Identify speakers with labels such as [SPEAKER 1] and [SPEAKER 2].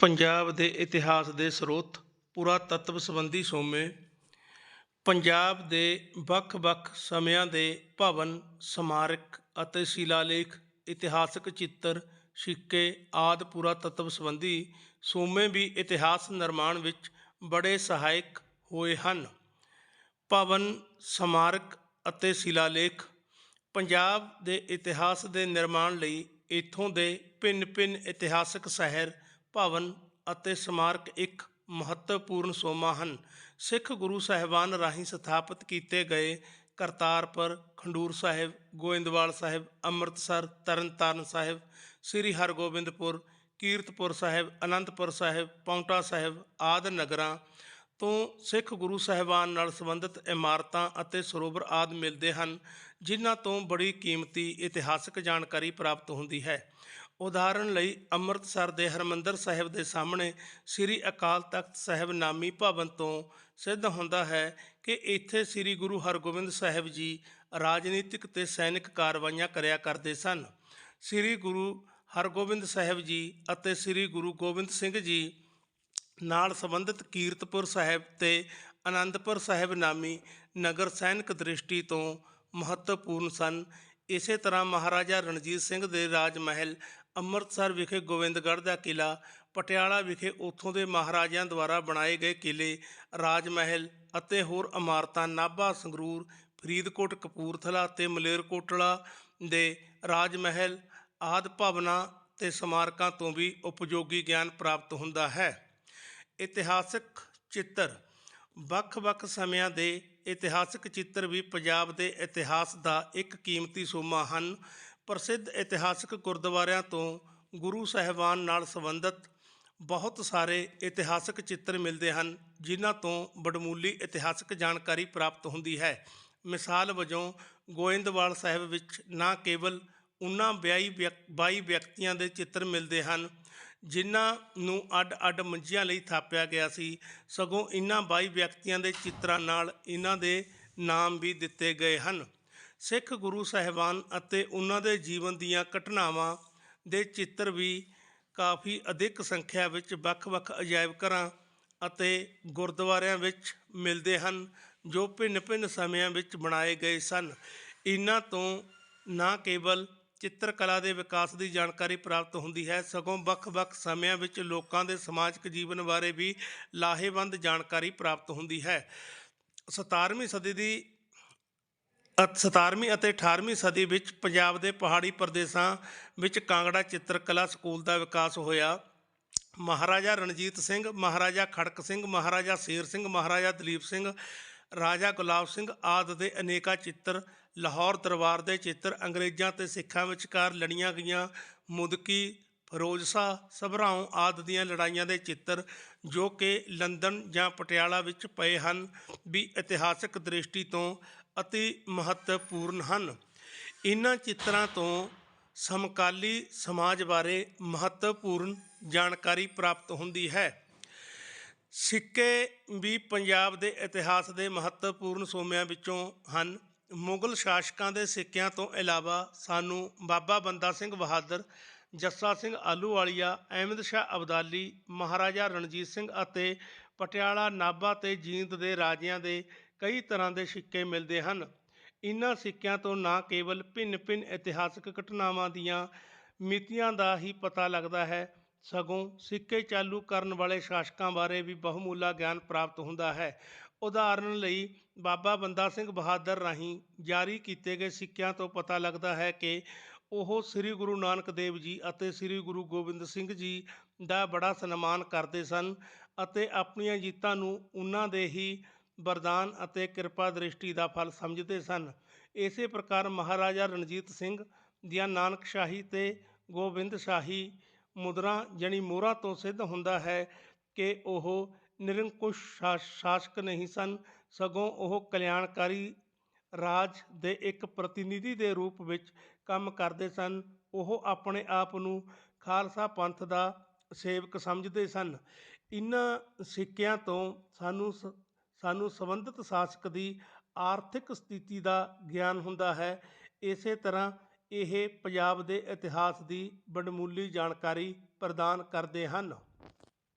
[SPEAKER 1] ਪੰਜਾਬ ਦੇ ਇਤਿਹਾਸ ਦੇ ਸਰੋਤ, ਪੁਰਾਤੱਤਵ ਸੰਬੰਧੀ ਸੋਮੇ, ਪੰਜਾਬ ਦੇ ਵੱਖ-ਵੱਖ ਸਮਿਆਂ ਦੇ ਭਵਨ, ਸਮਾਰਕ ਅਤੇ ਸ਼ਿਲਾਲੇਖ, ਇਤਿਹਾਸਕ ਚਿੱਤਰ, ਸਿੱਕੇ ਆਦਿ ਪੁਰਾਤੱਤਵ ਸੰਬੰਧੀ ਸੋਮੇ ਵੀ ਇਤਿਹਾਸ ਨਿਰਮਾਣ ਵਿੱਚ ਬੜੇ ਸਹਾਇਕ ਹੋਏ ਹਨ। ਭਵਨ, ਸਮਾਰਕ ਅਤੇ ਸ਼ਿਲਾਲੇਖ ਪੰਜਾਬ ਦੇ ਇਤਿਹਾਸ ਦੇ ਨਿਰਮਾਣ ਲਈ ਇੱਥੋਂ ਦੇ ਭਿੰਨ-ਭਿੰਨ ਇਤਿਹਾਸਕ ਸ਼ਹਿਰ ਭਵਨ ਅਤੇ ਸਮਾਰਕ ਇੱਕ ਮਹੱਤਵਪੂਰਨ ਸੋਮਾ ਹਨ। ਸਿੱਖ ਗੁਰੂ ਸਾਹਿਬਾਨ ਰਾਹੀਂ ਸਥਾਪਿਤ ਕੀਤੇ ਗਏ ਕਰਤਾਰਪੁਰ, ਖੰਡੂਰ ਸਾਹਿਬ, ਗੋਇੰਦਵਾਲ ਸਾਹਿਬ, ਅੰਮ੍ਰਿਤਸਰ, ਤਰਨਤਾਰਨ ਸਾਹਿਬ, ਸ੍ਰੀ ਹਰਗੋਬਿੰਦਪੁਰ, ਕੀਰਤਪੁਰ ਸਾਹਿਬ, ਅਨੰਦਪੁਰ ਸਾਹਿਬ, ਪੌਂਟਾ ਸਾਹਿਬ ਆਦਿ ਨਗਰਾਂ ਤੋਂ ਸਿੱਖ ਗੁਰੂ ਸਾਹਿਬਾਨ ਨਾਲ ਸੰਬੰਧਿਤ ਇਮਾਰਤਾਂ ਅਤੇ ਸਰੋਵਰ ਆਦਿ ਮਿਲਦੇ ਹਨ, ਜਿਨ੍ਹਾਂ ਤੋਂ ਬੜੀ ਕੀਮਤੀ ਇਤਿਹਾਸਕ ਜਾਣਕਾਰੀ ਪ੍ਰਾਪਤ ਹੁੰਦੀ ਹੈ। ਉਦਾਹਰਣ ਲਈ ਅੰਮ੍ਰਿਤਸਰ ਦੇ ਹਰਮੰਦਰ ਸਾਹਿਬ ਦੇ ਸਾਹਮਣੇ ਸ੍ਰੀ ਅਕਾਲ ਤਖਤ ਸਾਹਿਬ ਨਾਮੀ ਭਵਨ ਤੋਂ ਸਿੱਧ ਹੁੰਦਾ ਹੈ ਕਿ ਇੱਥੇ ਸ੍ਰੀ ਗੁਰੂ ਹਰਗੋਬਿੰਦ ਸਾਹਿਬ ਜੀ ਰਾਜਨੀਤਿਕ ਤੇ ਸੈਨਿਕ ਕਾਰਵਾਈਆਂ ਕਰਿਆ ਕਰਦੇ ਸਨ। ਸ੍ਰੀ ਗੁਰੂ ਹਰਗੋਬਿੰਦ ਸਾਹਿਬ ਜੀ ਅਤੇ ਸ੍ਰੀ ਗੁਰੂ ਗੋਬਿੰਦ ਸਿੰਘ ਜੀ ਨਾਲ ਸੰਬੰਧਿਤ ਕੀਰਤਪੁਰ ਸਾਹਿਬ ਤੇ ਆਨੰਦਪੁਰ ਸਾਹਿਬ ਨਾਮੀ ਨਗਰ ਸੈਨਿਕ ਦ੍ਰਿਸ਼ਟੀ ਤੋਂ ਮਹੱਤਵਪੂਰਨ ਸਨ। ਇਸੇ ਤਰ੍ਹਾਂ ਮਹਾਰਾਜਾ ਰਣਜੀਤ ਸਿੰਘ ਦੇ ਰਾਜ ਮਹਿਲ ਅੰਮ੍ਰਿਤਸਰ ਵਿਖੇ ਗੋਬਿੰਦਗੜ੍ਹ ਦਾ ਕਿਲਾ ਪਟਿਆਲਾ ਵਿਖੇ ਉੱਥੋਂ ਦੇ ਮਹਾਰਾਜਿਆਂ ਦੁਆਰਾ ਬਣਾਏ ਗਏ ਕਿਲੇ ਰਾਜ ਮਹਿਲ ਅਤੇ ਹੋਰ ਇਮਾਰਤਾਂ ਨਾਭਾ, ਸੰਗਰੂਰ, ਫਰੀਦਕੋਟ, ਕਪੂਰਥਲਾ ਤੇ ਮਲੇਰਕੋਟਲਾ ਦੇ ਰਾਜ ਮਹਿਲ ਆਦਿ ਭਵਨਾਂ ਤੇ ਸਮਾਰਕਾਂ ਤੋਂ ਵੀ ਉਪਯੋਗੀ ਗਿਆਨ ਪ੍ਰਾਪਤ ਹੁੰਦਾ ਹੈ। ਇਤਿਹਾਸਕ ਚਿੱਤਰ ਵੱਖ-ਵੱਖ ਸਮਿਆਂ ਦੇ ਇਤਿਹਾਸਕ ਚਿੱਤਰ ਵੀ ਪੰਜਾਬ ਦੇ ਇਤਿਹਾਸ ਦਾ ਇੱਕ ਕੀਮਤੀ ਸੋਮਾ ਹਨ। ਪ੍ਰਸਿੱਧ ਇਤਿਹਾਸਕ ਗੁਰਦੁਆਰਿਆਂ ਤੋਂ ਗੁਰੂ ਸਾਹਿਬਾਨ ਨਾਲ ਸੰਬੰਧਿਤ ਬਹੁਤ ਸਾਰੇ ਇਤਿਹਾਸਕ ਚਿੱਤਰ ਮਿਲਦੇ ਹਨ, ਜਿਨ੍ਹਾਂ ਤੋਂ ਵਡਮੁੱਲੀ ਇਤਿਹਾਸਕ ਜਾਣਕਾਰੀ ਪ੍ਰਾਪਤ ਹੁੰਦੀ ਹੈ। ਮਿਸਾਲ ਵਜੋਂ ਗੋਇੰਦਵਾਲ ਸਾਹਿਬ ਵਿੱਚ ਨਾ ਕੇਵਲ ਉਹਨਾਂ 22 ਵਿਅਕ- 22 ਵਿਅਕਤੀਆਂ ਦੇ ਚਿੱਤਰ ਮਿਲਦੇ ਹਨ, ਜਿਨ੍ਹਾਂ ਨੂੰ ਅੱਡ-ਅੱਡ ਮੰਜੀਆਂ ਲਈ ਥਾਪਿਆ ਗਿਆ ਸੀ, ਸਗੋਂ ਇਨ੍ਹਾਂ 22 ਵਿਅਕਤੀਆਂ ਦੇ ਚਿੱਤਰਾਂ ਨਾਲ ਇਹਨਾਂ ਦੇ ਨਾਮ ਵੀ ਦਿੱਤੇ ਗਏ ਹਨ। ਸਿੱਖ ਗੁਰੂ ਸਾਹਿਬਾਨ ਅਤੇ ਉਹਨਾਂ ਦੇ ਜੀਵਨ ਦੀਆਂ ਘਟਨਾਵਾਂ ਦੇ ਚਿੱਤਰ ਵੀ ਕਾਫੀ ਅਧਿਕ ਸੰਖਿਆ ਵਿੱਚ ਵੱਖ-ਵੱਖ ਅਜਾਇਬ ਘਰਾਂ ਅਤੇ ਗੁਰਦੁਆਰਿਆਂ ਵਿੱਚ ਮਿਲਦੇ ਹਨ, ਜੋ ਭਿੰਨ-ਭਿੰਨ ਸਮਿਆਂ ਵਿੱਚ ਬਣਾਏ ਗਏ ਸਨ। ਇਹਨਾਂ ਤੋਂ ਨਾ ਕੇਵਲ ਚਿੱਤਰਕਲਾ ਦੇ ਵਿਕਾਸ ਦੀ ਜਾਣਕਾਰੀ ਪ੍ਰਾਪਤ ਹੁੰਦੀ ਹੈ, ਸਗੋਂ ਵੱਖ-ਵੱਖ ਸਮਿਆਂ ਵਿੱਚ ਲੋਕਾਂ ਦੇ ਸਮਾਜਿਕ ਜੀਵਨ ਬਾਰੇ ਵੀ ਲਾਹੇਵੰਦ ਜਾਣਕਾਰੀ ਪ੍ਰਾਪਤ ਹੁੰਦੀ ਹੈ। 17ਵੀਂ ਸਦੀ ਦੀ 17ਵੀਂ ਅਤੇ 18ਵੀਂ ਸਦੀ ਵਿੱਚ ਪੰਜਾਬ ਦੇ ਪਹਾੜੀ ਪ੍ਰਦੇਸ਼ਾਂ ਵਿੱਚ ਕਾਂਗੜਾ ਚਿੱਤਰਕਲਾ ਸਕੂਲ ਦਾ ਵਿਕਾਸ ਹੋਇਆ। ਮਹਾਰਾਜਾ ਰਣਜੀਤ ਸਿੰਘ, ਮਹਾਰਾਜਾ ਖੜਕ ਸਿੰਘ, ਮਹਾਰਾਜਾ ਸ਼ੇਰ ਸਿੰਘ, ਮਹਾਰਾਜਾ ਦਲੀਪ ਸਿੰਘ, ਰਾਜਾ ਗੁਲਾਬ ਸਿੰਘ ਆਦਿ ਦੇ ਅਨੇਕਾਂ ਚਿੱਤਰ, ਲਾਹੌਰ ਦਰਬਾਰ ਦੇ ਚਿੱਤਰ, ਅੰਗਰੇਜ਼ਾਂ ਤੇ ਸਿੱਖਾਂ ਵਿਚਕਾਰ ਲੜੀਆਂ ਗਈਆਂ। ਮੁਦਕੀ ਫਿਰੋਜਸਾ ਸਭਰਾਉਂ ਆਦਿ ਦੀਆਂ ਲੜਾਈਆਂ ਦੇ ਚਿੱਤਰ ਜੋ ਕਿ ਲੰਡਨ ਜਾਂ ਪਟਿਆਲਾ ਵਿੱਚ ਪਏ ਹਨ, ਵੀ ਇਤਿਹਾਸਕ ਦ੍ਰਿਸ਼ਟੀ ਤੋਂ ਅਤੀ ਮਹੱਤਵਪੂਰਨ ਹਨ। ਇਹਨਾਂ ਚਿੱਤਰਾਂ ਤੋਂ ਸਮਕਾਲੀ ਸਮਾਜ ਬਾਰੇ ਮਹੱਤਵਪੂਰਨ ਜਾਣਕਾਰੀ ਪ੍ਰਾਪਤ ਹੁੰਦੀ ਹੈ। ਸਿੱਕੇ ਵੀ ਪੰਜਾਬ ਦੇ ਇਤਿਹਾਸ ਦੇ ਮਹੱਤਵਪੂਰਨ ਸੋਮਿਆਂ ਵਿੱਚੋਂ ਹਨ। ਮੁਗਲ ਸ਼ਾਸਕਾਂ ਦੇ ਸਿੱਕਿਆਂ ਤੋਂ ਇਲਾਵਾ ਸਾਨੂੰ ਬਾਬਾ ਬੰਦਾ ਸਿੰਘ ਬਹਾਦਰ, ਜੱਸਾ ਸਿੰਘ ਆਲੂਵਾਲੀਆ ਅਹਿਮਦ ਸ਼ਾਹ ਅਬਦਾਲੀ, ਮਹਾਰਾਜਾ ਰਣਜੀਤ ਸਿੰਘ ਅਤੇ ਪਟਿਆਲਾ ਨਾਭਾ ਤੇ ਜੀਂਦ ਦੇ ਰਾਜਿਆਂ ਦੇ ਕਈ ਤਰ੍ਹਾਂ ਦੇ ਸਿੱਕੇ ਮਿਲਦੇ ਹਨ। ਇਨ੍ਹਾਂ ਸਿੱਕਿਆਂ ਤੋਂ ਨਾ ਕੇਵਲ ਭਿੰਨ-ਭਿੰਨ ਇਤਿਹਾਸਕ ਘਟਨਾਵਾਂ ਦੀਆਂ ਮਿਤੀਆਂ ਦਾ ਹੀ ਪਤਾ ਲੱਗਦਾ ਹੈ, ਸਗੋਂ ਸਿੱਕੇ ਚਾਲੂ ਕਰਨ ਵਾਲੇ ਸ਼ਾਸਕਾਂ ਬਾਰੇ ਵੀ ਬਹੁਮੁੱਲਾ ਗਿਆਨ ਪ੍ਰਾਪਤ ਹੁੰਦਾ ਹੈ। ਉਦਾਹਰਣ ਲਈ, ਬਾਬਾ ਬੰਦਾ ਸਿੰਘ ਬਹਾਦਰ ਰਾਹੀਂ ਜਾਰੀ ਕੀਤੇ ਗਏ ਸਿੱਕਿਆਂ ਤੋਂ ਪਤਾ ਲੱਗਦਾ ਹੈ ਕਿ ਉਹ ਸ੍ਰੀ ਗੁਰੂ ਨਾਨਕ ਦੇਵ ਜੀ ਅਤੇ ਸ੍ਰੀ ਗੁਰੂ ਗੋਬਿੰਦ ਸਿੰਘ ਜੀ ਦਾ ਬੜਾ ਸਨਮਾਨ ਕਰਦੇ ਸਨ ਅਤੇ ਆਪਣੀਆਂ ਜੀਤਾਂ ਨੂੰ ਉਹਨਾਂ ਦੇ ਹੀ ਵਰਦਾਨ ਅਤੇ ਕਿਰਪਾ ਦ੍ਰਿਸ਼ਟੀ ਦਾ ਫਲ ਸਮਝਦੇ ਸਨ। ਇਸੇ ਪ੍ਰਕਾਰ ਮਹਾਰਾਜਾ ਰਣਜੀਤ ਸਿੰਘ ਦੀਆਂ ਨਾਨਕਸ਼ਾਹੀ ਅਤੇ ਗੋਬਿੰਦ ਸ਼ਾਹੀ ਮੁਦਰਾ ਜਣੀ ਮੋਹਰਾਂ ਤੋਂ ਸਿੱਧ ਹੁੰਦਾ ਹੈ ਕਿ ਉਹ ਨਿਰੰਕੁਸ਼ ਸ਼ਾ- ਸ਼ਾਸਕ ਨਹੀਂ ਸਨ। ਸਗੋਂ ਉਹ ਕਲਿਆਣਕਾਰੀ ਰਾਜ ਦੇ ਇੱਕ ਪ੍ਰਤੀਨਿਧੀ ਦੇ ਰੂਪ ਵਿੱਚ ਕੰਮ ਕਰਦੇ ਸਨ। ਉਹ ਆਪਣੇ ਆਪ ਨੂੰ ਖਾਲਸਾ ਪੰਥ ਦਾ ਸੇਵਕ ਸਮਝਦੇ ਸਨ। ਇਨ੍ਹਾਂ ਸਿੱਕਿਆਂ ਤੋਂ ਸਾਨੂੰ ਸ- ਸਾਨੂੰ ਸੰਬੰਧਿਤ ਸ਼ਾਸਕ ਦੀ ਆਰਥਿਕ ਸਥਿਤੀ ਦਾ ਗਿਆਨ ਹੁੰਦਾ ਹੈ। ਇਸੇ ਤਰ੍ਹਾਂ ਇਹ ਪੰਜਾਬ ਦੇ ਇਤਿਹਾਸ ਦੀ ਵਡਮੁੱਲੀ ਜਾਣਕਾਰੀ ਪ੍ਰਦਾਨ ਕਰਦੇ ਹਨ।